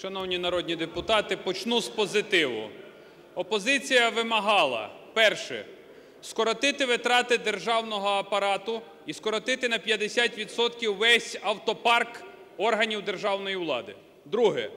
Шановні народні депутати, почну з позитиву. Опозиція вимагала, перше, скоротити витрати державного апарату і скоротити на 50 відсотків весь автопарк органів державної влади. Друге,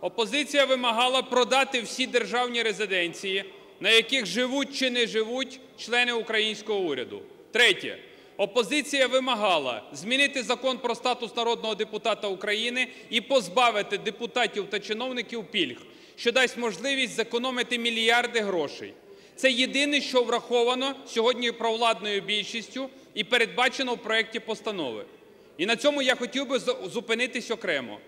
опозиція вимагала продати всі державні резиденції, на яких живуть чи не живуть члени українського уряду. Третє. Опозиція вимагала змінити Закон про статус народного депутата України і позбавити депутатів та чиновників пільг, що дасть можливість зекономити мільярди грошей. Це єдине, що враховано сьогодні провладною більшістю і передбачено в проекті постанови. І на цьому я хотів би зупинитись окремо.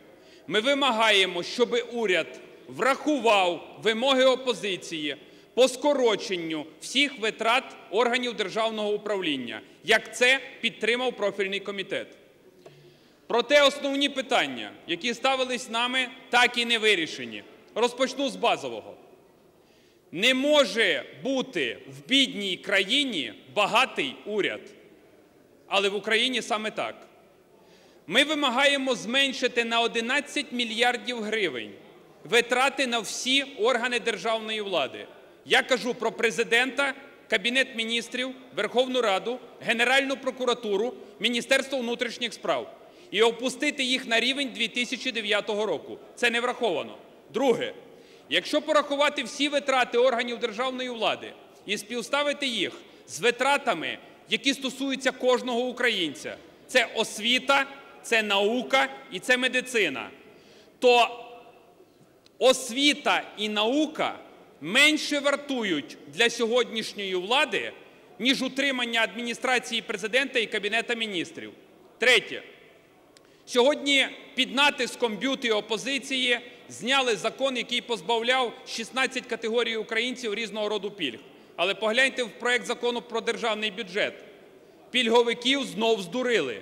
Ми вимагаємо, щоб уряд врахував вимоги опозиції по скороченню всіх витрат органів державного управління, як це підтримав профільний комітет. Проте основні питання, які ставились нами, так і не вирішені. Розпочну з базового. Не може бути в бідній країні багатий уряд. Але в Україні саме так. Ми вимагаємо зменшити на 11 мільярдів гривень витрати на всі органи державної влади. Я кажу про Президента, Кабінет Міністрів, Верховну Раду, Генеральну прокуратуру, Міністерство внутрішніх справ і опустити їх на рівень 2009 року. Це не враховано. Друге. Якщо порахувати всі витрати органів державної влади і співставити їх з витратами, які стосуються кожного українця, це освіта, це наука і це медицина, то освіта і наука менше вартують для сьогоднішньої влади, ніж утримання Адміністрації Президента і Кабінету Міністрів. Третє. Сьогодні під натиском б'юти опозиції зняли закон, який позбавляв 16 категорій українців різного роду пільг. Але погляньте в проект Закону про державний бюджет. Пільговиків знов здурили,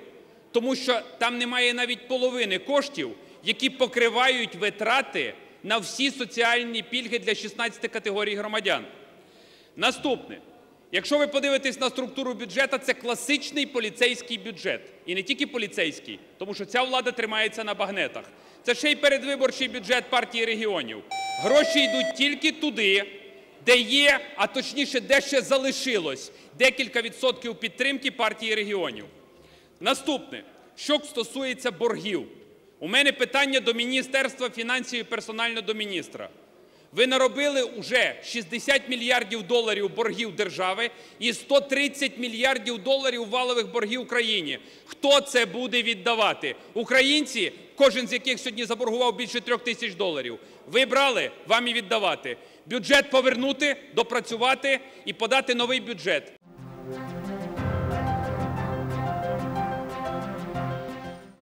тому що там немає навіть половини коштів, які покривають витрати на всі соціальні пільги для 16 категорій громадян. Наступне. Якщо ви подивитесь на структуру бюджету, це класичний поліцейський бюджет. І не тільки поліцейський, тому що ця влада тримається на багнетах. Це ще й передвиборчий бюджет партії регіонів. Гроші йдуть тільки туди, де є, а точніше, де ще залишилось декілька відсотків підтримки партії регіонів. Наступне, що стосується боргів. У мене питання до Міністерства фінансів і персонально до міністра. Ви наробили вже 60 мільярдів доларів боргів держави і 130 мільярдів доларів валових боргів Україні. Хто це буде віддавати? Українці, кожен з яких сьогодні заборгував більше трьох тисяч доларів. Ви брали, вам і віддавати. Бюджет повернути, допрацювати і подати новий бюджет.